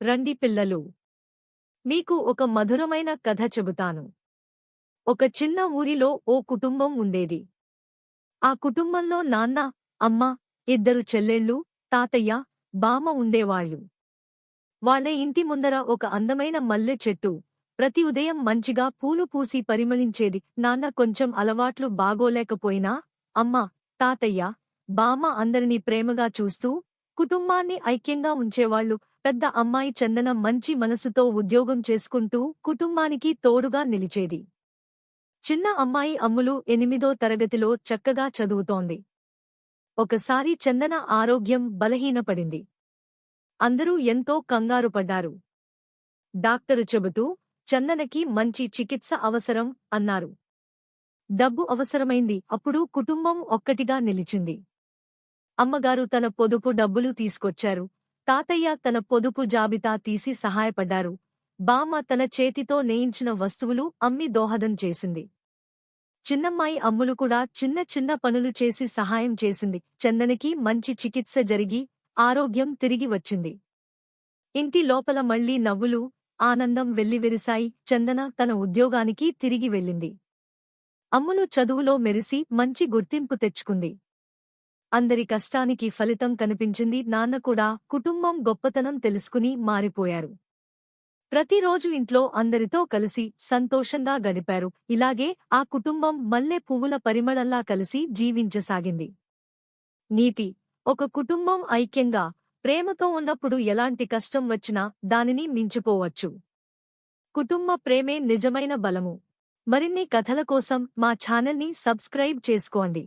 రండి పిల్లలు. మీకు ఒక మధురమైన కథ చెబుతాను. ఒక చిన్న ఊరిలో ఓ కుటుంబం ఉండేది. ఆ కుటుంబంలో నాన్న అమ్మ ఇద్దరు చెల్లెళ్ళు తాతయ్య బామ ఉండేవాళ్ళు. వాళ్ళ ఇంటి ముందర ఒక అందమైన మల్లె చెట్టు. ప్రతి ఉదయం మంచిగా పూలు పూసి పరిమళించేది. నాన్న కొంచెం అలవాట్లు బాగోలేకపోయినా అమ్మ తాతయ్య బామ అందరినీ ప్రేమగా చూస్తూ కుటుంబాన్ని ఐక్యంగా ఉంచేవాళ్ళు పెద్ద అమ్మాయి చందన మంచి మనసుతో ఉద్యోగం చేసుకుంటూ కుటుంబానికి తోడుగా నిలిచేది. చిన్న అమ్మాయి అమ్ములు ఎనిమిదో తరగతిలో చక్కగా చదువుతోంది. ఒకసారి చందన ఆరోగ్యం బలహీనపడింది. అందరూ ఎంతో కంగారు పడ్డారు. డాక్టరు చెబుతూ చందనకి మంచి చికిత్స అవసరం అన్నారు. డబ్బు అవసరమైంది. అప్పుడు కుటుంబం ఒక్కటిగా నిలిచింది. అమ్మగారు తన పొదుపు డబ్బులు తీసుకొచ్చారు. తాతయ్య తన పొదుపు జాబితా తీసి సహాయపడ్డారు. బామ్మ తన చేతితో నేయించిన వస్తువులు అమ్మి దోహదం చేసింది. చిన్నమ్మాయి అమ్ములు కూడా చిన్న చిన్న పనులు చేసి సహాయం చేసింది. చందనకి మంచి చికిత్స జరిగి ఆరోగ్యం తిరిగి వచ్చింది. ఇంటి లోపల మళ్ళీ నవ్వులు ఆనందం వెల్లివెరిశాయి. చందన తన ఉద్యోగానికి తిరిగి వెళ్ళింది. అమ్ములు చదువులో మెరిసి మంచి గుర్తింపు తెచ్చుకుంది. అందరి కష్టానికి ఫలితం కనిపించింది. నాన్న కూడా కుటుంబం గొప్పతనం తెలుసుకుని మారిపోయారు. ప్రతిరోజు ఇంట్లో అందరితో కలిసి సంతోషంగా గడిపారు. ఇలాగే ఆ కుటుంబం మల్లె పువ్వుల పరిమళంలా కలిసి జీవించసాగింది. నీతి ఒక కుటుంబం ఐక్యంగా ప్రేమతో ఉన్నప్పుడు ఎలాంటి కష్టం వచ్చినా దానిని మించిపోవచ్చు. కుటుంబ ప్రేమే నిజమైన బలము. మరిన్ని కథల కోసం మా ఛానల్ని సబ్స్క్రైబ్ చేసుకోండి.